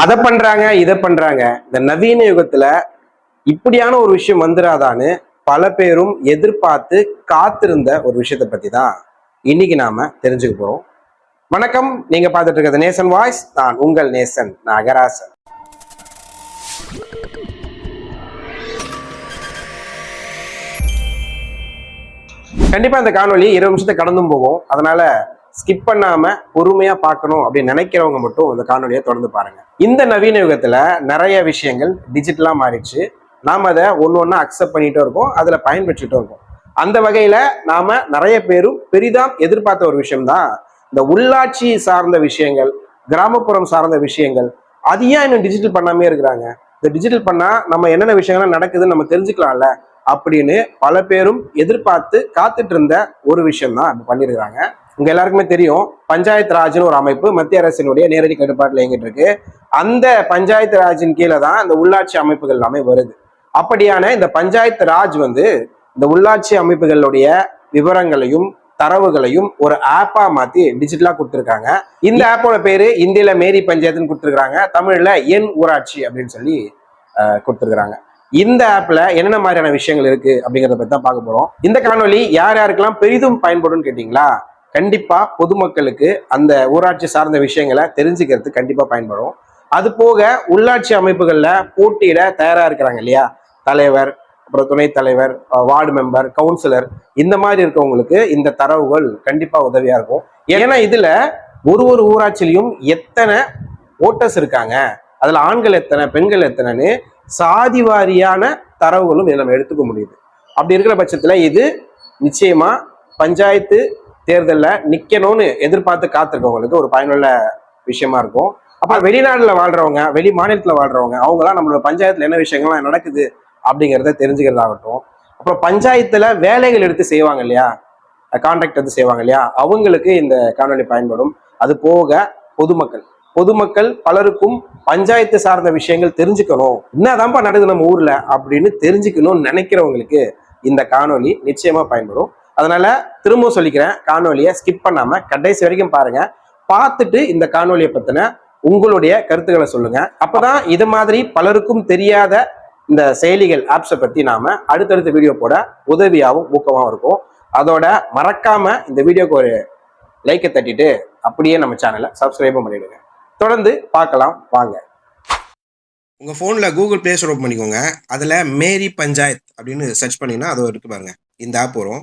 அதை பண்றாங்க இதை பண்றாங்க. இந்த நவீன யுகத்துல இப்படியான ஒரு விஷயம் வந்துடாதான்னு பல பேரும் எதிர்பார்த்து காத்திருந்த ஒரு விஷயத்தை பத்தி தான் இன்னைக்கு நாம தெரிஞ்சுக்க போறோம். வணக்கம் நீங்க பார்த்துட்டு இருக்கிறது நேசன் வாய்ஸ். நான் உங்கள் நேசன் நாகராசன். கண்டிப்பா இந்த காணொலி இருபது நிமிஷத்தை கடந்தும் போகும். அதனால ஸ்கிப் பண்ணாம பொறுமையா பார்க்கணும் அப்படின்னு நினைக்கிறவங்க மட்டும் இந்த காணொலியை தொடர்ந்து பாருங்க. இந்த நவீன யுகத்துல நிறைய விஷயங்கள் டிஜிட்டலா மாறிடுச்சு. நாம் அதை ஒன்று ஒன்றா அக்செப்ட் பண்ணிட்டு இருக்கோம். அதுல பயன்பெற்றுட்டு இருக்கோம். அந்த வகையில நாம நிறைய பேரும் பெரிதாம் எதிர்பார்த்த ஒரு விஷயம்தான். இந்த உள்ளாட்சி சார்ந்த விஷயங்கள் கிராமப்புறம் சார்ந்த விஷயங்கள் அது ஏன் இன்னும் டிஜிட்டல் பண்ணாமே இருக்கிறாங்க? இந்த டிஜிட்டல் பண்ணா நம்ம என்னென்ன விஷயங்கள்லாம் நடக்குதுன்னு நம்ம தெரிஞ்சுக்கலாம்ல? அப்படின்னு பல பேரும் எதிர்பார்த்து காத்துட்டு இருந்த ஒரு விஷயம் தான் இப்போ பண்ணியிருக்கிறாங்க. உங்க எல்லாருக்குமே தெரியும் பஞ்சாயத்து ராஜ்னு ஒரு அமைப்பு மத்திய அரசினுடைய நேரடி கட்டுப்பாட்டில் இயங்கிட்டு இருக்கு. அந்த பஞ்சாயத்து ராஜின் கீழே தான் இந்த உள்ளாட்சி அமைப்புகள் எல்லாமே வருது. அப்படியான இந்த பஞ்சாயத்து ராஜ் வந்து இந்த உள்ளாட்சி அமைப்புகளுடைய விவரங்களையும் தரவுகளையும் ஒரு ஆப்பா மாத்தி டிஜிட்டலா கொடுத்துருக்காங்க. இந்த ஆப்போட பேரு இந்தியில மேரி பஞ்சாயத்துன்னு கொடுத்துருக்காங்க தமிழ்ல என் ஊராட்சி அப்படின்னு சொல்லி கொடுத்திருக்காங்க இந்த ஆப்ல என்னென்ன மாதிரியான விஷயங்கள் இருக்கு அப்படிங்கறத பத்தி தான் பார்க்க போறோம். இந்த காணொளி யார் யாருக்கெல்லாம் பெரிதும் பயன்படும்னு கேட்டீங்களா? கண்டிப்பா பொதுமக்களுக்கு அந்த ஊராட்சி சார்ந்த விஷயங்களை தெரிஞ்சுக்கிறது கண்டிப்பா பயன்படும். அது போக உள்ளாட்சி அமைப்புகள்ல போட்டியிட தயாரா இருக்கிறாங்க இல்லையா? தலைவர் அப்புறம் துணைத் தலைவர் வார்டு மெம்பர் கவுன்சிலர் இந்த மாதிரி இருக்கவங்களுக்கு இந்த தரவுகள் கண்டிப்பா உதவியா இருக்கும். ஏன்னா இதுல ஒரு ஒரு ஊராட்சிலையும் எத்தனை ஓட்டர்ஸ் இருக்காங்க? அதுல ஆண்கள் எத்தனை பெண்கள் எத்தனைன்னு சாதி வாரியான தரவுகளும் இதை நம்ம எடுத்துக்க முடியுது. அப்படி இருக்கிற பட்சத்துல இது நிச்சயமா பஞ்சாயத்து தேர்தலில் நிற்கணும்னு எதிர்பார்த்து காத்திருக்கவங்களுக்கு ஒரு பயனுள்ள விஷயமா இருக்கும். அப்போ வெளிநாட்டில் வாழ்றவங்க வெளி மாநிலத்தில் வாழ்றவங்க அவங்களாம் நம்மளோட பஞ்சாயத்தில் என்ன விஷயங்கள்லாம் நடக்குது அப்படிங்கிறத தெரிஞ்சுக்கிறதாகட்டும். அப்புறம் பஞ்சாயத்தில் வேலைகள் எடுத்து செய்வாங்க இல்லையா? கான்ட்ராக்ட் எடுத்து செய்வாங்க இல்லையா? அவங்களுக்கு இந்த காணொலி பயன்படும். அது போக பொதுமக்கள். பொதுமக்கள் பலருக்கும் பஞ்சாயத்து சார்ந்த விஷயங்கள் தெரிஞ்சுக்கணும். என்னதான்ப்பா நடக்குது நம்ம ஊர்ல அப்படின்னு தெரிஞ்சுக்கணும்னு நினைக்கிறவங்களுக்கு இந்த காணொலி நிச்சயமா பயன்படும். அதனால திரும்ப சொல்லிக்கிறேன் காணொலியை ஸ்கிப் பண்ணாம கடைசி வரைக்கும் பாருங்க. பார்த்துட்டு இந்த காணொலியை பத்தின உங்களுடைய கருத்துக்களை சொல்லுங்க. அப்பதான் இது மாதிரி பலருக்கும் தெரியாத இந்த செயலிகள் ஆப்ஸை பத்தி நாம அடுத்தடுத்த வீடியோ போட உதவியாகவும் ஊக்கமாகவும் இருக்கும். அதோட மறக்காம இந்த வீடியோக்கு ஒரு லைக்கை தட்டிட்டு அப்படியே நம்ம சேனலை சப்ஸ்கிரைபும் பண்ணிடுங்க. தொடர்ந்து பார்க்கலாம் வாங்க. உங்கள் ஃபோனில் கூகுள் ப்ளே ஸ்டோர் ஓப்பன் பண்ணிக்கோங்க. அதில் மேரி பஞ்சாயத் அப்படின்னு சர்ச் பண்ணிங்கன்னா அது இருக்கு பாருங்க. இந்த ஆப் வரும்.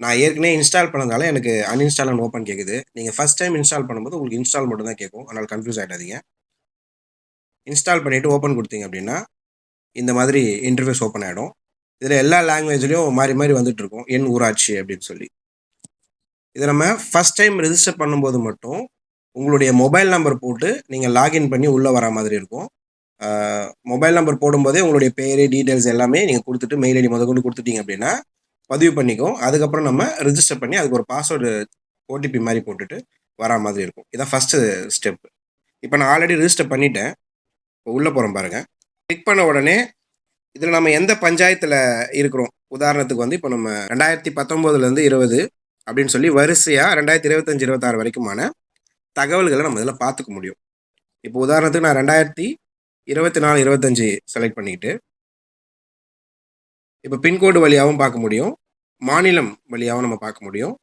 நான் ஏற்கனவே இன்ஸ்டால் பண்ணதால எனக்கு அன்இன்ஸ்டால் அண்ட் ஓப்பன் கேட்குது நீங்கள் ஃபர்ஸ்ட் டைம் இன்ஸ்டால் பண்ணும்போது உங்களுக்கு இன்ஸ்டால் மட்டும் தான் கேட்கும் அதனால் கன்ஃபியூஸ் ஆகிடாதீங்க இன்ஸ்டால் பண்ணிவிட்டு ஓப்பன் கொடுத்தீங்க அப்படின்னா இந்த மாதிரி இன்டர்ஃபேஸ் ஓப்பன் ஆகிடும் இதில் எல்லா லாங்குவேஜ்லேயும் மாறி மாறி வந்துட்டு இருக்கும். என் ஊராட்சி அப்படின்னு சொல்லி. இதை நம்ம ஃபர்ஸ்ட் டைம் ரிஜிஸ்டர் பண்ணும்போது மட்டும் உங்களுடைய மொபைல் நம்பர் போட்டு நீங்கள் லாகின் பண்ணி உள்ளே வர மாதிரி இருக்கும். மொபைல் நம்பர் போடும்போதே உங்களுடைய பேர் டீட்டெயில்ஸ் எல்லாமே நீங்கள் கொடுத்துட்டு மெயில் ஐடி முத கொண்டு கொடுத்துட்டீங்க அப்படின்னா பதிவு பண்ணிக்கும் அதுக்கப்புறம் நம்ம ரிஜிஸ்டர் பண்ணி அதுக்கு ஒரு பாஸ்வேர்டு ஓடிபி மாதிரி போட்டுட்டு வரா மாதிரி இருக்கும். இதான் ஃபஸ்ட்டு ஸ்டெப் இப்போ நான் ஆல்ரெடி ரிஜிஸ்டர் பண்ணிட்டேன். இப்போ உள்ளே போகிறோம் பாருங்கள் கிளிக் பண்ண உடனே இதில் நம்ம எந்த பஞ்சாயத்தில் இருக்கிறோம்? உதாரணத்துக்கு வந்து இப்போ நம்ம ரெண்டாயிரத்தி பத்தொம்போதுலேருந்து இருபது அப்படின்னு சொல்லி வரிசையாக ரெண்டாயிரத்தி இருபத்தஞ்சி இருபத்தாறு வரைக்குமான தகவல்களை நம்ம இதில் பார்த்துக்க முடியும். இப்போ உதாரணத்துக்கு நான் ரெண்டாயிரத்தி இருபத்தி நாலு இருபத்தஞ்சி செலக்ட் பண்ணிக்கிட்டு இப்போ பின்கோடு வழியாகவும் பார்க்க முடியும். மாநிலம் வழியாகவும் நம்ம பார்க்க முடியும்.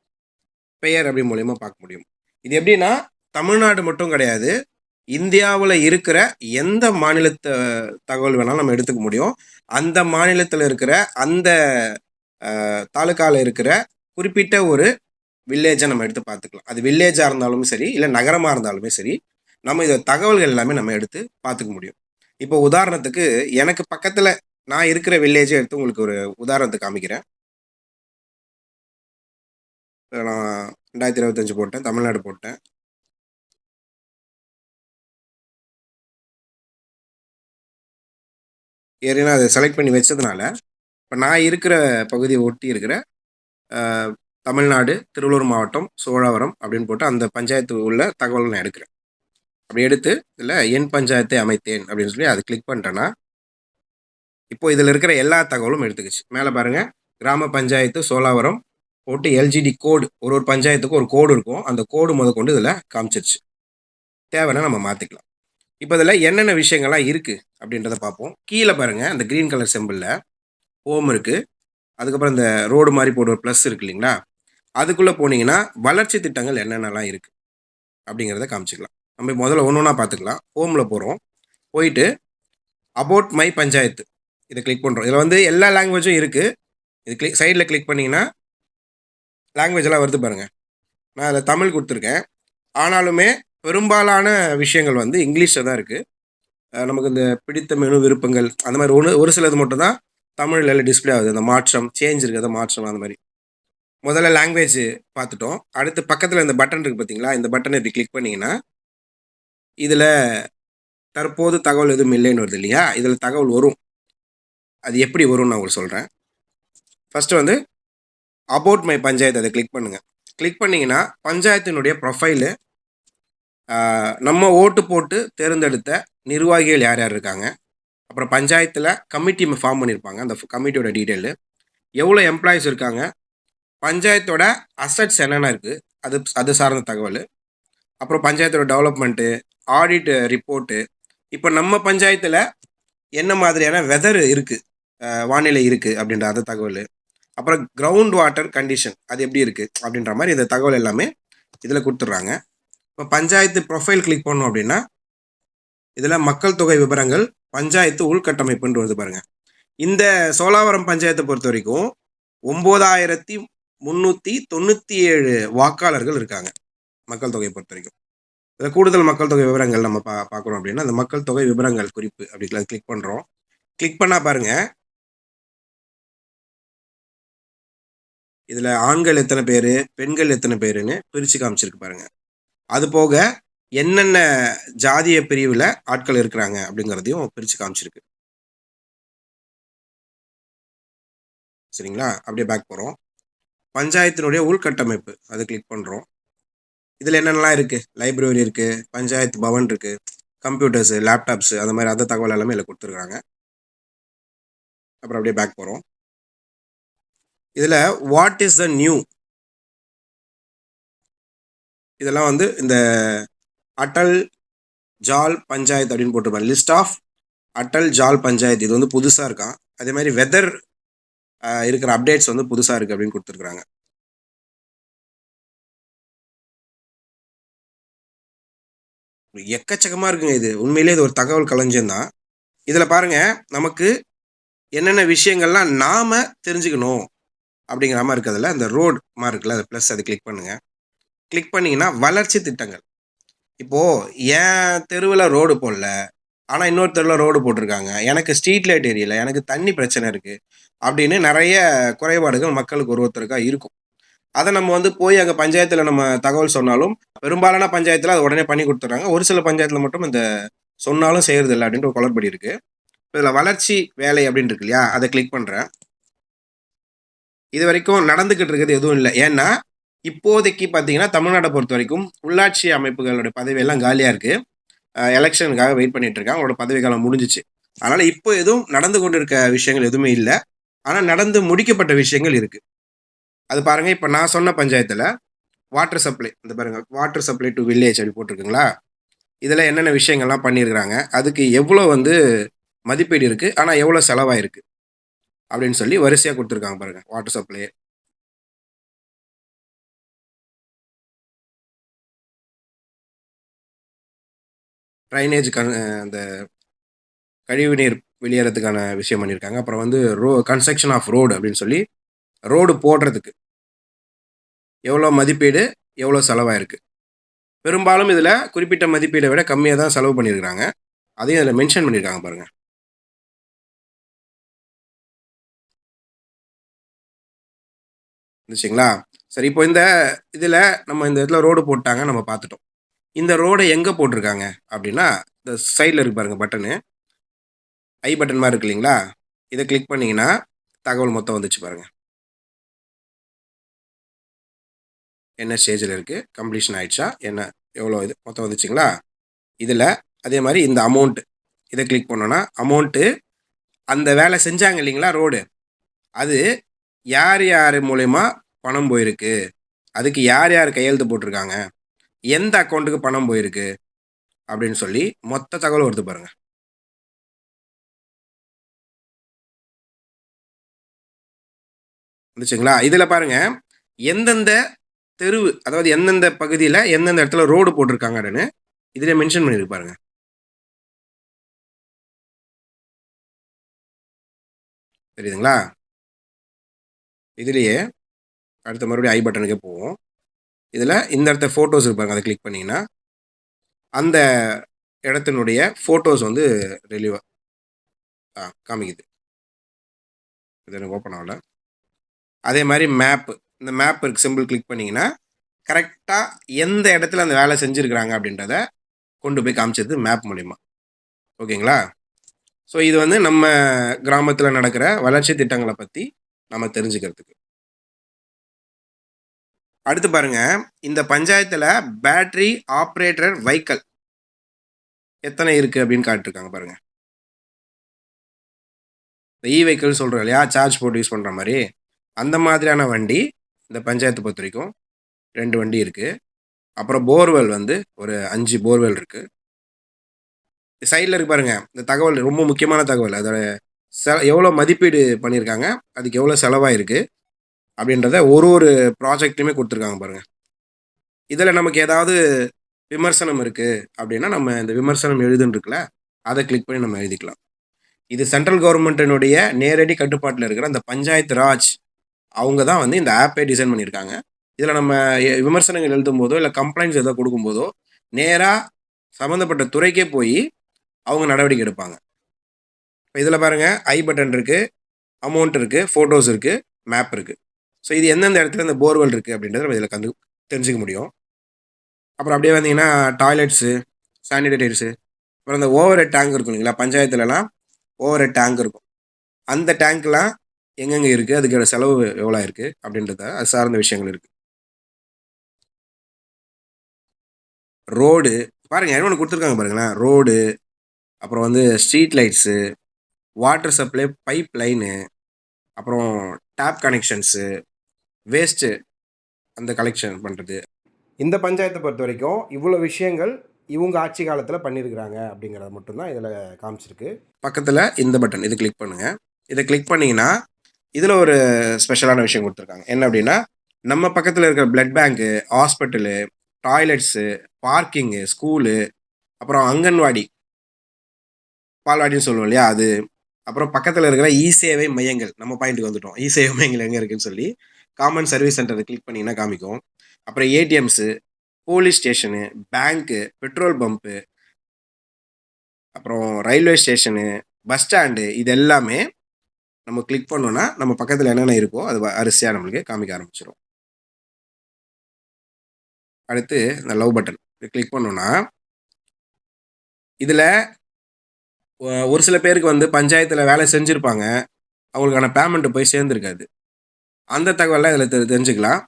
பெயர் அப்படி மூலயமா பார்க்க முடியும். இது எப்படின்னா தமிழ்நாடு மட்டும் கிடையாது. இந்தியாவில் இருக்கிற எந்த மாநிலத்தை தகவல் வேணாலும் நம்ம எடுத்துக்க முடியும். அந்த மாநிலத்தில் இருக்கிற அந்த தாலுக்காவில் இருக்கிற குறிப்பிட்ட ஒரு வில்லேஜை நம்ம எடுத்து பார்த்துக்கலாம். அது வில்லேஜாக இருந்தாலும் சரி இல்லை நகரமாக இருந்தாலுமே சரி நம்ம இதை தகவல்கள் எல்லாமே நம்ம எடுத்து பார்த்துக்க முடியும். இப்போ உதாரணத்துக்கு எனக்கு பக்கத்தில் நான் இருக்கிற வில்லேஜை எடுத்து உங்களுக்கு ஒரு உதாரணத்துக்கு காமிக்கிறேன். நான் ரெண்டாயிரத்தி இருபத்தஞ்சு போட்டேன் தமிழ்நாடு போட்டேன். ஏற்கனவே அதை செலக்ட் பண்ணி வச்சதுனால இப்போ நான் இருக்கிற பகுதியை ஒட்டி இருக்கிற தமிழ்நாடு திருவள்ளூர் மாவட்டம் சோழாவரம் அப்படின்னு போட்டு அந்த பஞ்சாயத்து உள்ள தகவல் நான் எடுக்கிறேன். அப்படி எடுத்து இதில் என் பஞ்சாயத்தை அமைத்தேன் அப்படின்னு சொல்லி அதை கிளிக் பண்ணிட்டேன்னா இப்போ இதில் இருக்கிற எல்லா தகவலும் எடுத்துக்கிச்சு. மேலே பாருங்கள் கிராம பஞ்சாயத்து சோழாவரம் போட்டு எல்ஜிடி கோடு ஒரு ஒரு பஞ்சாயத்துக்கும் ஒரு கோடு இருக்கும். அந்த கோடு முத கொண்டு இதில் காமிச்சிருச்சு. தேவைன்னா நம்ம மாற்றிக்கலாம் இப்போ இதில் என்னென்ன விஷயங்கள்லாம் இருக்குது அப்படின்றத பார்ப்போம். கீழே பாருங்கள் அந்த க்ரீன் கலர் செம்பிளில் ஹோம் இருக்குது அதுக்கப்புறம் இந்த ரோடு மாதிரி போடுற ப்ளஸ் இருக்கு இல்லைங்களா? அதுக்குள்ளே போனீங்கன்னா வளர்ச்சி திட்டங்கள் என்னென்னலாம் இருக்குது அப்படிங்கிறத காமிச்சிக்கலாம். நம்ம முதல்ல ஒன்று ஒன்றா பார்த்துக்கலாம். ஹோமில் போகிறோம் போயிட்டு அபவுட் மை பஞ்சாயத்து இதை கிளிக் பண்ணுறோம் இதில் வந்து எல்லா லாங்குவேஜும் இருக்குது இது கிளிக் சைடில் கிளிக் பண்ணிங்கன்னா லாங்குவேஜ் எல்லாம் வருது பாருங்கள் நான் அதில் தமிழ் கொடுத்துருக்கேன். ஆனாலுமே பெரும்பாலான விஷயங்கள் வந்து இங்கிலீஷில் தான் இருக்குது நமக்கு இந்த பிடித்த மெனு விருப்பங்கள் அந்த மாதிரி ஒன்று ஒரு சிலது மட்டும் தான் தமிழில் டிஸ்பிளே ஆகுது. அந்த மாற்றம் சேஞ்ச் இருக்கிறத மாற்றம் அந்த மாதிரி. முதல்ல லாங்குவேஜ் பார்த்துட்டோம். அடுத்து பக்கத்தில் இந்த பட்டன் இருக்குது பார்த்தீங்களா இந்த பட்டனை இப்படி கிளிக் பண்ணிங்கன்னா இதில் தற்போது தகவல் எதுவும் இல்லைன்னு வருது இல்லையா? இதில் தகவல் வரும். அது எப்படி வரும்னு நான் உங்களுக்கு சொல்கிறேன் ஃபஸ்ட்டு வந்து அபவுட் மை பஞ்சாயத்து அதை கிளிக் பண்ணுங்கள் கிளிக் பண்ணிங்கன்னா பஞ்சாயத்தினுடைய ப்ரொஃபைலு நம்ம ஓட்டு போட்டு தேர்ந்தெடுத்த நிர்வாகிகள் யார் யார் இருக்காங்க? அப்புறம் பஞ்சாயத்தில் கமிட்டி ஃபார்ம் பண்ணியிருப்பாங்க அந்த கமிட்டியோட டீட்டெயிலு எவ்வளோ எம்ப்ளாயிஸ் இருக்காங்க? பஞ்சாயத்தோட அசட்ஸ் என்னென்ன இருக்குது அது அது சார்ந்த தகவல். அப்புறம் பஞ்சாயத்தோட டெவலப்மெண்ட்டு ஆடிட் ரிப்போர்ட்டு இப்போ நம்ம பஞ்சாயத்தில் என்ன மாதிரியான வெதர் இருக்குது வானிலை இருக்குது அப்படின்ற அந்த தகவல். அப்புறம் கிரவுண்ட் வாட்டர் கண்டிஷன் அது எப்படி இருக்குது அப்படின்ற மாதிரி இந்த தகவல் எல்லாமே இதில் கொடுத்துட்றாங்க. இப்போ பஞ்சாயத்து ப்ரொஃபைல் கிளிக் பண்ணோம் அப்படின்னா இதில் மக்கள் தொகை விவரங்கள் பஞ்சாயத்து உள்கட்டமைப்புன்னு வருது பாருங்கள் இந்த சோலாவரம் பஞ்சாயத்தை பொறுத்த வரைக்கும் ஒம்பதாயிரத்தி முந்நூற்றி தொண்ணூற்றி ஏழு வாக்காளர்கள் இருக்காங்க மக்கள் தொகையை பொறுத்த வரைக்கும். இதில் கூடுதல் மக்கள் தொகை விவரங்கள் நம்ம பா பார்க்குறோம் அப்படின்னா அந்த மக்கள் தொகை விவரங்கள் குறிப்பு அப்படி கிளிக் பண்ணுறோம் கிளிக் பண்ணால் பாருங்கள் இதில் ஆண்கள் எத்தனை பேர் பெண்கள் எத்தனை பேருன்னு பிரித்து காமிச்சிருக்கு பாருங்க. அது போக என்னென்ன ஜாதிய பிரிவில் ஆட்கள் இருக்கிறாங்க அப்படிங்கிறதையும் பிரித்து காமிச்சிருக்கு. சரிங்களா? அப்படியே பேக் போகிறோம் பஞ்சாயத்தினுடைய உள்கட்டமைப்பு அது கிளிக் பண்ணுறோம் இதில் என்னென்னலாம் இருக்குது லைப்ரரி இருக்குது பஞ்சாயத்து பவன் இருக்குது கம்ப்யூட்டர்ஸு லேப்டாப்ஸு அந்த மாதிரி அந்த தகவல் எல்லாமே இதில் கொடுத்துருக்காங்க அப்புறம் அப்படியே பேக் போகிறோம் இதில் வாட் இஸ் த நியூ இதெல்லாம் வந்து இந்த அட்டல் ஜால் பஞ்சாயத்து அப்படின்னு போட்டிருப்பாங்க லிஸ்ட் ஆஃப் அட்டல் ஜால் பஞ்சாயத்து. இது வந்து புதுசாக இருக்கான் அதே மாதிரி வெதர் இருக்கிற அப்டேட்ஸ் வந்து புதுசாக இருக்குது அப்படின்னு கொடுத்துருக்குறாங்க. எக்கச்சக்கமாக இருக்குங்க இது. உண்மையிலே இது ஒரு தகவல் களஞ்சியம் இதில் பாருங்கள் நமக்கு என்னென்ன விஷயங்கள்லாம் நாம் தெரிஞ்சுக்கணும். அப்படிங்கிற மாதிரி இருக்கிறதுல அந்த ரோடு மாதிரி இருக்குல்ல அது ப்ளஸ் அதை கிளிக் பண்ணுங்கள் கிளிக் பண்ணிங்கன்னா வளர்ச்சி திட்டங்கள். இப்போது என் தெருவில் ரோடு போடல ஆனால் இன்னொரு தெருவில் ரோடு போட்டிருக்காங்க. எனக்கு ஸ்ட்ரீட் லைட் ஏரியல எனக்கு தண்ணி பிரச்சனை இருக்குது அப்படின்னு நிறைய குறைபாடுகள் மக்களுக்கு ஒருத்தருக்காக இருக்கும். அதை நம்ம வந்து போய் அங்கே பஞ்சாயத்தில் நம்ம தகவல் சொன்னாலும் பெரும்பாலான பஞ்சாயத்தில் அதை உடனே பண்ணி கொடுத்துட்றாங்க. ஒரு சில பஞ்சாயத்தில் மட்டும் இந்த சொன்னாலும் செய்கிறது இல்லை அப்படின்ற ஒரு குளறுபடி இருக்குது இதில் வளர்ச்சி வேலை அப்படின்னு இருக்கு இல்லையா? அதை கிளிக் பண்ணுறேன் இது வரைக்கும் நடந்துக்கிட்டு இருக்கிறது எதுவும் இல்லை. ஏன்னா இப்போதைக்கு பார்த்தீங்கன்னா தமிழ்நாட்டை பொறுத்த வரைக்கும் உள்ளாட்சி அமைப்புகளோட பதவியெல்லாம் காலியாக இருக்குது எலெக்ஷனுக்காக வெயிட் பண்ணிட்டு இருக்காங்க. அவங்களோட பதவி காலம் முடிஞ்சிச்சு. அதனால் இப்போ எதுவும் நடந்து கொண்டு இருக்க விஷயங்கள் எதுவுமே இல்லை. ஆனால் நடந்து முடிக்கப்பட்ட விஷயங்கள் இருக்குது அது பாருங்கள் இப்போ நான் சொன்ன பஞ்சாயத்தில் வாட்டர் சப்ளை இந்த பாருங்கள் வாட்டர் சப்ளை டு வில்லேஜ் அப்படி போட்டிருக்குங்களா? இதில் என்னென்ன விஷயங்கள்லாம் பண்ணியிருக்கிறாங்க? அதுக்கு எவ்வளோ வந்து மதிப்பீடு இருக்குது ஆனால் எவ்வளோ செலவாயிருக்கு? அப்படின்னு சொல்லி வரிசையாக கொடுத்துருக்காங்க பாருங்கள் வாட்டர் சப்ளை ட்ரைனேஜ் கண் அந்த கழிவுநீர் வெளியேறதுக்கான விஷயம் பண்ணியிருக்காங்க. அப்புறம் வந்து ரோ கன்ஸ்ட்ரக்ஷன் ஆஃப் ரோடு அப்படின்னு சொல்லி ரோடு போடுறதுக்கு எவ்வளோ மதிப்பீடு எவ்வளோ செலவாயிருக்கு. பெரும்பாலும் இதில் குறிப்பிட்ட மதிப்பீடை விட கம்மியாக தான் செலவு பண்ணியிருக்கிறாங்க. அதையும் அதில் மென்ஷன் பண்ணியிருக்காங்க பாருங்கள் இருந்துச்சுங்களா? சரி இப்போ இந்த இதில் நம்ம இந்த இடத்துல ரோடு போட்டாங்க நம்ம பார்த்துட்டோம். இந்த ரோடை எங்கே போட்டிருக்காங்க அப்படின்னா இந்த சைடில் இருக்கு பாருங்கள் பட்டனு ஐ பட்டன் மாதிரி இருக்கு இல்லைங்களா? இதை கிளிக் பண்ணிங்கன்னா தகவல் மொத்தம் வந்துச்சு பாருங்கள் என்ன ஸ்டேஜில் இருக்குது கம்ப்ளீஷன் ஆயிடுச்சா? என்ன எவ்வளோ இது மொத்தம் வந்துச்சுங்களா? இதில் அதே மாதிரி இந்த அமௌண்ட்டு இதை கிளிக் பண்ணோன்னா அமௌண்ட்டு அந்த வேலை செஞ்சாங்க இல்லைங்களா ரோடு அது யார் யார் மூலயமா பணம் போயிருக்கு? அதுக்கு யார் யார் கையெழுத்து போட்டிருக்காங்க? எந்த அக்கௌண்ட்டுக்கு பணம் போயிருக்கு? அப்படின்னு சொல்லி மொத்த தகவல் வருது பாருங்கள் வந்துச்சுங்களா? இதில் பாருங்கள் எந்தெந்த தெருவு அதாவது எந்தெந்த பகுதியில் எந்தெந்த இடத்துல ரோடு போட்டிருக்காங்கன்னு இதில் மென்ஷன் பண்ணியிருக்கு பாருங்க. தெரியுதுங்களா? இதுலேயே அடுத்த மறுபடியும் ஐ பட்டனுக்கே போவோம். இதில் இந்த இடத்த ஃபோட்டோஸ் இருப்பாங்க அதை கிளிக் பண்ணிங்கன்னா அந்த இடத்தினுடைய ஃபோட்டோஸ் வந்து ரிலீவ் ஆ காமிக்குது. இது எனக்கு ஓப்பன் ஆகல. அதே மாதிரி மேப்பு இந்த மேப் இருக்கு சிம்பிள் கிளிக் பண்ணிங்கன்னா கரெக்டாக எந்த இடத்துல அந்த வேலை செஞ்சுருக்கிறாங்க அப்படின்றத கொண்டு போய் காமிச்சது மேப் மூலிமா ஓகேங்களா? ஸோ இது வந்து நம்ம கிராமத்தில் நடக்கிற வளர்ச்சி திட்டங்களை பற்றி நம்ம தெரிஞ்சுக்கிறதுக்கு. அடுத்து பாருங்க இந்த பஞ்சாயத்தில் பேட்டரி ஆப்ரேட்டர் வெஹிக்கல் எத்தனை இருக்குது அப்படின்னு காட்டிருக்காங்க பாருங்க. இந்த இ வெஹிக்கிள் சொல்கிறோம் இல்லையா சார்ஜ் போட்டு யூஸ் பண்ணுற மாதிரி. அந்த மாதிரியான வண்டி இந்த பஞ்சாயத்தை பொறுத்த வரைக்கும் ரெண்டு வண்டி இருக்குது அப்புறம் போர்வெல் வந்து ஒரு அஞ்சு போர்வெல் இருக்குது சைடில் இருக்கு பாருங்க இந்த தகவல் ரொம்ப முக்கியமான தகவல். அதோட செ எவ்வளோ மதிப்பீடு பண்ணியிருக்காங்க அதுக்கு எவ்வளோ செலவாயிருக்கு? அப்படின்றத ஒரு ஒரு ப்ராஜெக்ட்லையுமே கொடுத்துருக்காங்க பாருங்கள் இதில் நமக்கு ஏதாவது விமர்சனம் இருக்குது அப்படின்னா நம்ம இந்த விமர்சனம் எழுதுன்னு இருக்குல்ல அதை கிளிக் பண்ணி நம்ம எழுதிக்கலாம். இது சென்ட்ரல் கவர்மெண்ட்டினுடைய நேரடி கட்டுப்பாட்டில் இருக்கிற அந்த பஞ்சாயத்து ராஜ் அவங்க தான் வந்து இந்த ஆப்பை டிசைன் பண்ணியிருக்காங்க. இதில் நம்ம விமர்சனங்கள் எழுதும் போதோ இல்லை கம்ப்ளைண்ட்ஸ் எதோ கொடுக்கும்போதோ நேராக சம்மந்தப்பட்ட துறைக்கே போய் அவங்க நடவடிக்கை எடுப்பாங்க. இப்போ இதில் பாருங்கள் ஐ பட்டன் இருக்குது அமௌண்ட் இருக்குது ஃபோட்டோஸ் இருக்குது மேப் இருக்குது ஸோ இது எந்தெந்த இடத்துல இந்த போர்வெல் இருக்குது அப்படின்றத நம்ம இதில் கந்து தெரிஞ்சுக்க முடியும். அப்புறம் அப்படியே வந்தீங்கன்னா டாய்லெட்ஸு சானிடைசர்ஸு அப்புறம் இந்த ஓவர் ஹெட் டேங்க் இருக்கும் இல்லைங்களா? பஞ்சாயத்துலலாம் ஓவர் ஹெட் டேங்க் இருக்கும். அந்த டேங்க்லாம் எங்கெங்கே இருக்குது அதுக்கான செலவு எவ்வளோ இருக்குது அப்படின்றத அது சார்ந்த விஷயங்கள் இருக்குது ரோடு பாருங்கள் என்ன ஒன்று கொடுத்துருக்காங்க பாருங்களேன். ரோடு அப்புறம் வந்து street lights water supply pipe line அப்புறம் டேப் கனெக்ஷன்ஸு வேஸ்ட்டு அந்த கலெக்ஷன் பண்ணுறது இந்த பஞ்சாயத்தை பொறுத்த வரைக்கும் இவ்வளோ விஷயங்கள் இவங்க ஆட்சி காலத்தில் பண்ணியிருக்கிறாங்க அப்படிங்கிறத மட்டும்தான் இதில் காமிச்சிருக்கு. பக்கத்தில் இந்த பட்டன் இது கிளிக் பண்ணுங்கள் இதை கிளிக் பண்ணிங்கன்னா இதில் ஒரு ஸ்பெஷலான விஷயம் கொடுத்துருக்காங்க. என்ன அப்படின்னா நம்ம பக்கத்தில் இருக்கிற blood bank hospital toilets parking school அப்புறம் அங்கன்வாடி பால்வாடின்னு சொல்லுவோம் இல்லையா அது அப்புறம் பக்கத்தில் இருக்கிற இ சேவை மையங்கள் நம்ம பாயிண்ட்டுக்கு வந்துட்டோம். இ சேவை மையங்கள் எங்கே இருக்குன்னு சொல்லி காமன் சர்வீஸ் சென்டரை கிளிக் பண்ணிங்கன்னா காமிக்கும். அப்புறம் ATMs police station bank petrol pump அப்புறம் ரயில்வே ஸ்டேஷனு பஸ் ஸ்டாண்டு இது எல்லாமே நம்ம கிளிக் பண்ணோன்னா நம்ம பக்கத்தில் என்னென்ன இருக்கோ அது அரிசியாக நம்மளுக்கு காமிக்க ஆரம்பிச்சிடும் அடுத்து இந்த லவ் பட்டன் கிளிக் பண்ணோன்னா இதில் ஒரு சில பேருக்கு வந்து பஞ்சாயத்தில் வேலை செஞ்சுருப்பாங்க. அவங்களுக்கான பேமெண்ட்டு போய் சேர்ந்துருக்காது. அந்த தகவலாம் இதில் தெரி தெரிஞ்சுக்கலாம்.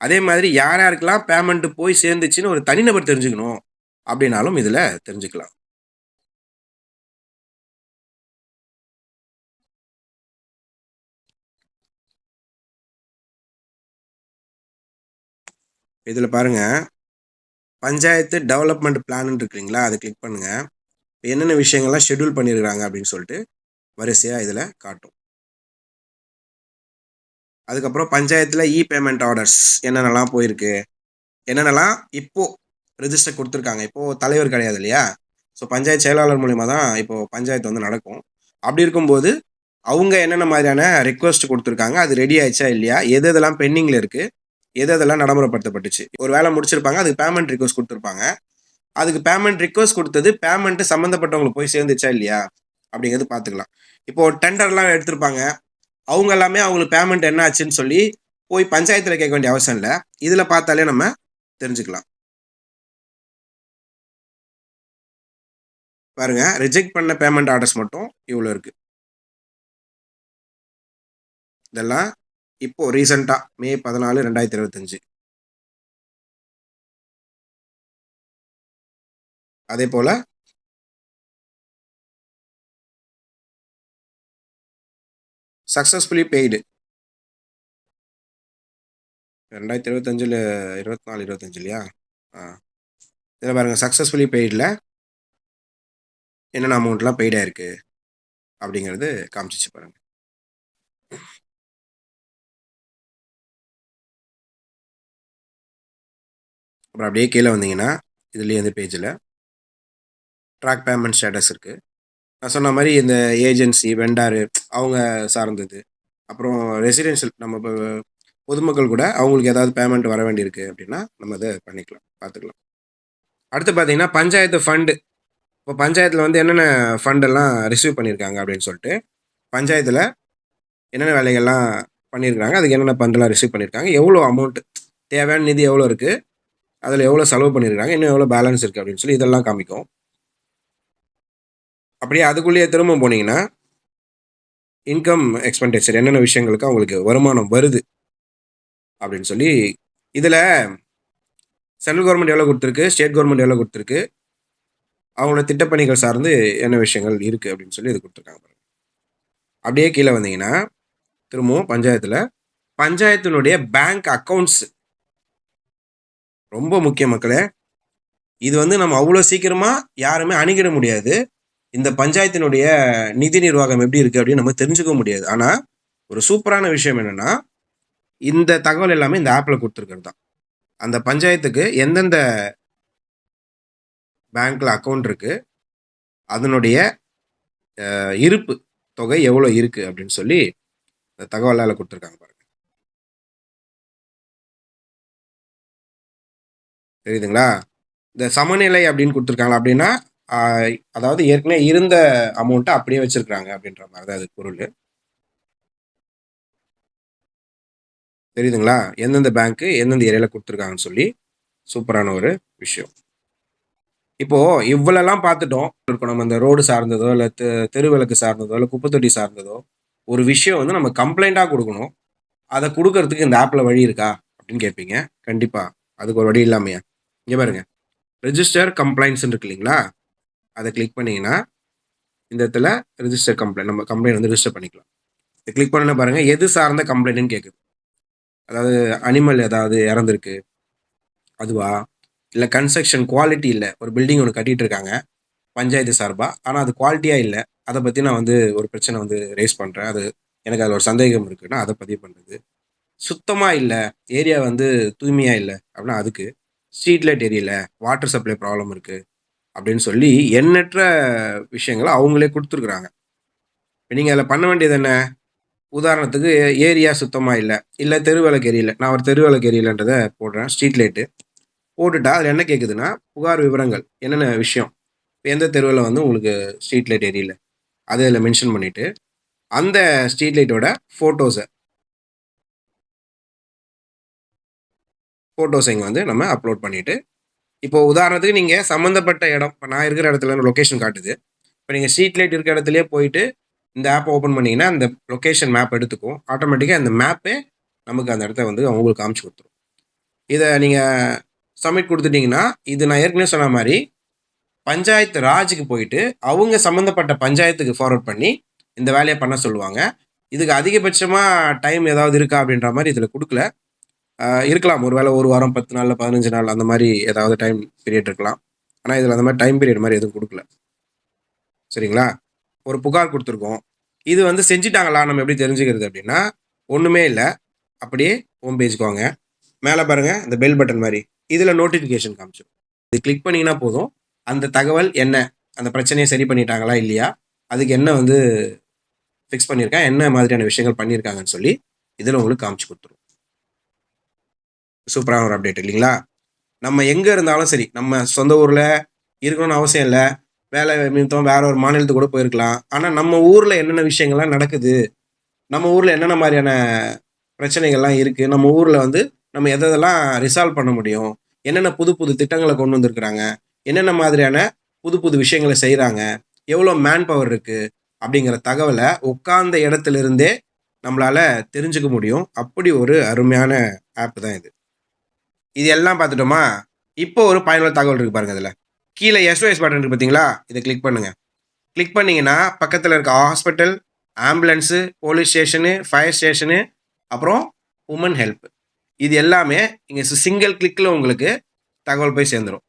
அதே மாதிரி யார் யாருக்கெல்லாம் பேமெண்ட்டு போய் சேர்ந்துச்சின்னு ஒரு தனிநபர் தெரிஞ்சுக்கணும் அப்படின்னாலும் இதில் தெரிஞ்சுக்கலாம். இதில் பாருங்கள் பஞ்சாயத்து டெவலப்மெண்ட் பிளான் இருக்கிறீங்களா அதை கிளிக் பண்ணுங்கள் என்னென்ன விஷயங்கள்லாம் ஷெட்யூல் பண்ணியிருக்காங்க அப்படின்னு சொல்லிட்டு வரிசையாக இதில் காட்டும். அதுக்கப்புறம் பஞ்சாயத்தில் இ பேமெண்ட் ஆர்டர்ஸ் என்னென்னலாம் போயிருக்கு? என்னென்னலாம் இப்போது ரெஜிஸ்டர் கொடுத்துருக்காங்க? இப்போது தலைவர் கிடையாது இல்லையா? ஸோ பஞ்சாயத்து செயலாளர் மூலிமா தான் இப்போது பஞ்சாயத்து வந்து நடக்கும். அப்படி இருக்கும்போது அவங்க என்னென்ன மாதிரியான ரெக்வஸ்ட் கொடுத்துருக்காங்க? அது ரெடி ஆயிடுச்சா இல்லையா? எது எதெல்லாம் பெண்டிங்கில் இருக்குது எது எதெல்லாம் நடைமுறைப்படுத்தப்பட்டுச்சு? ஒரு வேலை முடிச்சிருப்பாங்க அதுக்கு பேமெண்ட் ரிக்வஸ்ட் கொடுத்துருப்பாங்க. அதுக்கு பேமெண்ட் ரிக்வஸ்ட் கொடுத்தது பேமெண்ட்டு சம்மந்தப்பட்டவங்களுக்கு போய் சேர்ந்துச்சா இல்லையா? அப்படிங்கிறது பார்த்துக்கலாம். இப்போ டெண்டர்லாம் எடுத்திருப்பாங்க. அவங்க எல்லாமே அவங்களுக்கு பேமெண்ட் என்ன ஆச்சுன்னு சொல்லி போய் பஞ்சாயத்தில் கேட்க வேண்டிய அவசியம் இல்லை. இதில் பார்த்தாலே நம்ம தெரிஞ்சுக்கலாம். பாருங்க ரிஜெக்ட் பண்ண பேமெண்ட் ஆர்டர்ஸ் மட்டும் இவ்வளோ இருக்கு. இதெல்லாம் இப்போ ரீசண்டாக மே பதினாலு ரெண்டாயிரத்தி இருபத்தஞ்சு. அதே போல் சக்ஸஸ்ஃபுல்லி பெய்டு ரெண்டாயிரத்தி இருபத்தஞ்சில் இருபத்தி நாலு இருபத்தஞ்சு இல்லையா? ஆ. இதில் பாருங்கள் சக்ஸஸ்ஃபுல்லி பெய்டில் என்னென்ன அமௌண்ட்லாம் பெய்டாக இருக்குது அப்படிங்கிறது காமிச்சிச்சு பாருங்கள் அப்புறம் அப்படியே கீழே வந்தீங்கன்னா இதுலேயே இந்த பேஜில் ட்ராக் பேமெண்ட் ஸ்டேட்டஸ் இருக்குது நான் சொன்ன மாதிரி இந்த ஏஜென்சி வெண்டாரு அவங்க சார்ந்தது. அப்புறம் ரெசிடென்ஷியல் நம்ம இப்போ பொதுமக்கள் கூட அவங்களுக்கு ஏதாவது பேமெண்ட் வர வேண்டியிருக்கு அப்படின்னா நம்ம அதை பண்ணிக்கலாம் பார்த்துக்கலாம். அடுத்து பார்த்தீங்கன்னா பஞ்சாயத்து ஃபண்டு இப்போ பஞ்சாயத்தில் வந்து என்னென்ன ஃபண்டெல்லாம் ரிசீவ் பண்ணியிருக்காங்க அப்படின்னு சொல்லிட்டு பஞ்சாயத்தில் என்னென்ன வேலைகள்லாம் பண்ணியிருக்காங்க அதுக்கு என்னென்ன ஃபண்டெல்லாம் ரிசீவ் பண்ணியிருக்காங்க எவ்வளோ அமௌண்ட் தேவையான நிதி எவ்வளோ இருக்குது அதில் எவ்வளோ செலவு பண்ணியிருக்காங்க இன்னும் எவ்வளோ பேலன்ஸ் இருக்குது அப்படின்னு சொல்லி இதெல்லாம் காமிக்கும். அப்படியே அதுக்குள்ளேயே திரும்ப போனீங்கன்னா இன்கம் எக்ஸ்பெண்டிச்சர் என்னென்ன விஷயங்களுக்கு அவங்களுக்கு வருமானம் வருது அப்படின்னு சொல்லி இதில் சென்ட்ரல் கவர்மெண்ட் எவ்வளோ கொடுத்துருக்கு ஸ்டேட் கவர்மெண்ட் எவ்வளோ கொடுத்துருக்கு அவங்களோட திட்டப்பணிகள் சார்ந்து என்ன விஷயங்கள் இருக்குது அப்படின்னு சொல்லி இது கொடுத்துருக்காங்க அப்படியே கீழே வந்தீங்கன்னா திரும்பவும் பஞ்சாயத்தில் பஞ்சாயத்தினுடைய பேங்க் அக்கௌண்ட்ஸ் ரொம்ப முக்கிய மக்களே இது வந்து நம்ம அவ்வளோ சீக்கிரமாக யாருமே அணுகிட முடியாது. இந்த பஞ்சாயத்தினுடைய நிதி நிர்வாகம் எப்படி இருக்குது அப்படின்னு நம்ம தெரிஞ்சுக்க முடியாது. ஆனால் ஒரு சூப்பரான விஷயம் என்னென்னா இந்த தகவல் எல்லாமே இந்த ஆப்பில் கொடுத்துருக்கிறது தான். அந்த பஞ்சாயத்துக்கு எந்தெந்த பேங்க்ல அக்கௌண்ட் இருக்கு அதனுடைய இருப்பு தொகை எவ்வளோ இருக்கு அப்படின்னு சொல்லி இந்த தகவலால் கொடுத்துருக்காங்க பாருங்க. தெரியுதுங்களா? இந்த சமநிலை அப்படின்னு கொடுத்துருக்காங்களா அப்படின்னா அதாவது ஏற்கனவே இருந்த அமௌண்ட்டை அப்படியே வச்சிருக்கிறாங்க அப்படின்ற மாதிரி தான் அது பொருள். தெரியுதுங்களா? எந்தெந்த பேங்க்கு எந்தெந்த ஏரியாவில் கொடுத்துருக்காங்கன்னு சொல்லி சூப்பரான ஒரு விஷயம். இப்போ இவ்வளோலாம் பார்த்துட்டோம். இப்போ நம்ம இந்த ரோடு சார்ந்ததோ இல்லை தெருவிளக்கு சார்ந்ததோ இல்லை குப்பைத்தொட்டி சார்ந்ததோ ஒரு விஷயம் வந்து நம்ம கம்ப்ளைண்ட்டாக கொடுக்கணும். அதை கொடுக்கறதுக்கு இந்த ஆப்பில் வழி இருக்கா? அப்படின்னு கேட்பீங்க. கண்டிப்பாக அதுக்கு ஒரு வழி இல்லாமையா? இங்கே பாருங்க. ரெஜிஸ்டர் கம்ப்ளைண்ட்ஸ் இருக்கு இல்லைங்களா? அதை கிளிக் பண்ணிங்கன்னா இந்த இடத்துல ரிஜிஸ்டர் கம்ப்ளைண்ட் நம்ம கம்ப்ளைண்ட் வந்து ரிஜிஸ்டர் பண்ணிக்கலாம். இதை கிளிக் பண்ண பாருங்கள் எது சார்ந்த கம்ப்ளைண்ட்னு கேட்குது அதாவது அனிமல் ஏதாவது இறந்துருக்கு அதுவா? இல்லை கன்ஸ்ட்ரக்ஷன் குவாலிட்டி இல்லை ஒரு பில்டிங் ஒன்று கட்டிட்டு இருக்காங்க பஞ்சாயத்து சார்பாக ஆனால் அது குவாலிட்டியாக இல்லை அதை பற்றி நான் வந்து ஒரு பிரச்சனை வந்து ரேஸ் பண்ணுறேன் அது எனக்கு அதில் ஒரு சந்தேகம் இருக்குன்னா அதை பதிவு பண்ணுறது சுத்தமாக இல்லை ஏரியா வந்து தூய்மையாக இல்லை அப்படின்னா அதுக்கு ஸ்ட்ரீட் லைட் எரியல வாட்டர் சப்ளை ப்ராப்ளம் இருக்குது அப்படின்னு சொல்லி எண்ணற்ற விஷயங்களை அவங்களே கொடுத்துருக்குறாங்க. இப்போ நீங்கள் அதில் பண்ண வேண்டியது என்ன? உதாரணத்துக்கு ஏரியா சுத்தமாக இல்லை இல்லை தெருவிளக்கு எரியல. நான் ஒரு தெருவிளக்கு எரியலன்றதை போடுறேன் ஸ்ட்ரீட் லைட்டு. போட்டுட்டா அதில் என்ன கேட்குதுன்னா புகார் விவரங்கள். என்னென்ன விஷயம்? இப்போ எந்த தெருவில் வந்து உங்களுக்கு ஸ்ட்ரீட் லைட் எரியல? அதை அதில் மென்ஷன் பண்ணிவிட்டு அந்த ஸ்ட்ரீட் லைட்டோட ஃபோட்டோஸை ஃபோட்டோஸை இங்கே வந்து நம்ம அப்லோட் பண்ணிவிட்டு இப்போ உதாரணத்துக்கு நீங்கள் சம்மந்தப்பட்ட இடம் இப்போ நான் இருக்கிற இடத்துல லொக்கேஷன் காட்டுது. இப்போ நீங்கள் ஸ்ட்ரீட் லைட் இருக்கிற இடத்துலயே போயிட்டு இந்த ஆப்பை ஓப்பன் பண்ணிங்கன்னா அந்த லொக்கேஷன் மேப் எடுத்துக்கும். ஆட்டோமேட்டிக்காக அந்த மேப்பே நமக்கு அந்த இடத்த வந்து அவங்களுக்கு காமிச்சு கொடுத்துரும். இதை நீங்கள் சப்மிட் கொடுத்துட்டிங்கன்னா இது நான் ஏற்கனவே சொன்ன மாதிரி பஞ்சாயத்து ராஜுக்கு போயிட்டு அவங்க சம்மந்தப்பட்ட பஞ்சாயத்துக்கு ஃபார்வர்ட் பண்ணி இந்த வேலையை பண்ண சொல்லுவாங்க. இதுக்கு அதிகபட்சமாக டைம் ஏதாவது இருக்கா அப்படின்ற மாதிரி இதில் கொடுக்கல. இருக்கலாம். ஒரு வேளை ஒரு வாரம் பத்து நாளில் பதினஞ்சு நாள் அந்த மாதிரி ஏதாவது டைம் பீரியட் இருக்கலாம். ஆனால் இதில் அந்த மாதிரி டைம் பீரியட் மாதிரி எதுவும் கொடுக்கல. சரிங்களா? ஒரு புகார் கொடுத்துருக்கோம். இது வந்து செஞ்சிட்டாங்களா? நம்ம எப்படி தெரிஞ்சுக்கிறது அப்படின்னா ஒன்றுமே இல்லை. அப்படியே ஹோம் பேஜுக்கு வாங்க. மேலே பாருங்கள் இந்த பெல் பட்டன் மாதிரி. இதில் நோட்டிஃபிகேஷன் காமிச்சிடும் இது கிளிக் பண்ணிங்கன்னா போதும். அந்த தகவல் என்ன? அந்த பிரச்சனையை சரி பண்ணிட்டாங்களா? இல்லையா? அதுக்கு என்ன வந்து ஃபிக்ஸ் பண்ணியிருக்கேன் என்ன மாதிரியான விஷயங்கள் பண்ணியிருக்காங்கன்னு சொல்லி இதில் உங்களுக்கு காமிச்சு கொடுத்துரும். சூப்பரான ஒரு அப்டேட் இல்லைங்களா? நம்ம எங்கே இருந்தாலும் சரி நம்ம சொந்த ஊரில் இருக்கணும்னு அவசியம் இல்லை. வேலை நிமித்தம் வேற ஒரு மாநிலத்துக்கு கூட போயிருக்கலாம். ஆனால் நம்ம ஊரில் என்னென்ன விஷயங்கள்லாம் நடக்குது நம்ம ஊரில் என்னென்ன மாதிரியான பிரச்சனைகள்லாம் இருக்குது நம்ம ஊரில் வந்து நம்ம எதை எதெல்லாம் ரிசால்வ் பண்ண முடியும் என்னென்ன புது புது திட்டங்களை கொண்டு வந்திருக்கிறாங்க என்னென்ன மாதிரியான புது புது விஷயங்களை செய்கிறாங்க எவ்வளோ மேன் பவர் இருக்குது அப்படிங்கிற தகவலை உட்கார்ந்த இடத்துல இருந்தே தெரிஞ்சுக்க முடியும். அப்படி ஒரு அருமையான ஆப் தான் இது. இது எல்லாம் பார்த்துட்டோமா? இப்போ ஒரு பயனுள்ள தகவல் இருக்கு பாருங்க இதில். கீழே எஸ்ஓஎஸ் பட்டன் இருக்கு பார்த்தீங்களா? இதை கிளிக் பண்ணுங்க. கிளிக் பண்ணீங்கன்னா பக்கத்தில் இருக்க hospital ambulance police station fire station அப்புறம் உமன் ஹெல்ப் இது எல்லாமே இங்கே சிங்கிள் கிளிக்கில் உங்களுக்கு தகவல் போய் சேர்ந்துடும்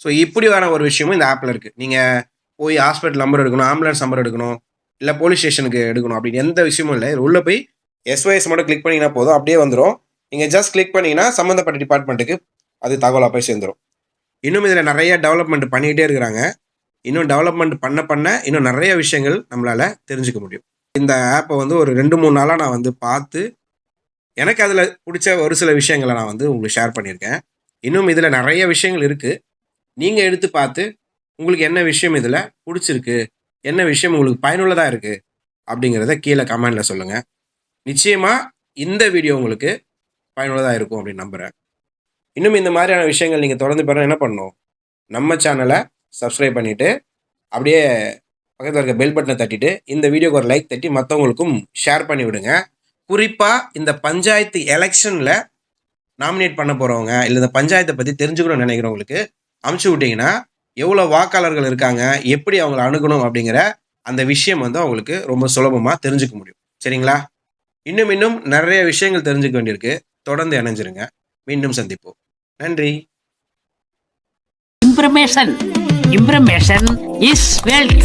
ஸோ இப்படி வர ஒரு விஷயமும் இந்த ஆப்பில் இருக்குது நீங்கள் போய் ஹாஸ்பிட்டல் நம்பர் எடுக்கணும் ஆம்புலன்ஸ் நம்பர் எடுக்கணும் இல்லை போலீஸ் ஸ்டேஷனுக்கு எடுக்கணும் அப்படின்னு எந்த விஷயமும் இல்லை. உள்ளே போய் எஸ்ஒஎஸ் மட்டும் கிளிக் பண்ணிங்கன்னா போதும். அப்படியே வந்துடும் நீங்கள் ஜஸ்ட் கிளிக் பண்ணீங்கன்னா சம்மந்தப்பட்ட டிபார்ட்மெண்ட்டுக்கு அது தகவலாக போய் சேர்ந்துடும் இன்னும் இதில் நிறைய டெவலப்மெண்ட் பண்ணிக்கிட்டே இருக்கிறாங்க. இன்னும் டெவலப்மெண்ட் பண்ண பண்ண இன்னும் நிறைய விஷயங்கள் நம்மளால் தெரிஞ்சுக்க முடியும். இந்த ஆப்பை வந்து ஒரு ரெண்டு மூணு நாளாக நான் வந்து பார்த்து எனக்கு அதில் பிடிச்ச ஒரு சில விஷயங்களை நான் வந்து உங்களுக்கு ஷேர் பண்ணியிருக்கேன். இன்னும் இதில் நிறைய விஷயங்கள் இருக்குது நீங்கள் எடுத்து பார்த்து உங்களுக்கு என்ன விஷயம் இதில் பிடிச்சிருக்கு என்ன விஷயம் உங்களுக்கு பயனுள்ளதாக இருக்குது அப்படிங்கிறத கீழே கமெண்டில் சொல்லுங்கள் நிச்சயமாக இந்த வீடியோ உங்களுக்கு பயனுள்ளதாக இருக்கும் அப்படின்னு நம்புகிறேன் இன்னும் இந்த மாதிரியான விஷயங்கள் நீங்கள் தொடர்ந்து பெற என்ன பண்ணணும்? நம்ம சேனலை சப்ஸ்கிரைப் பண்ணிவிட்டு அப்படியே பக்கத்தில் இருக்க பெல் பட்டனை தட்டிட்டு இந்த வீடியோக்கு ஒரு லைக் தட்டி மற்றவங்களுக்கும் ஷேர் பண்ணி விடுங்க. குறிப்பாக இந்த பஞ்சாயத்து எலெக்ஷனில் நாமினேட் பண்ண போகிறவங்க இல்லை இந்த பஞ்சாயத்தை பற்றி தெரிஞ்சுக்கணும்னு நினைக்கிறவங்களுக்கு அமுச்சு விட்டிங்கன்னா எவ்வளோ வாக்காளர்கள் இருக்காங்க எப்படி அவங்கள அணுகணும் அப்படிங்கிற அந்த விஷயம் வந்து அவங்களுக்கு ரொம்ப சுலபமாக தெரிஞ்சுக்க முடியும். சரிங்களா? இன்னும் இன்னும் நிறைய விஷயங்கள் தெரிஞ்சுக்க வேண்டியிருக்கு. தொடர்ந்து இணைஞ்சிருங்க மீண்டும் சந்திப்போம் நன்றி Information. Information is wealth.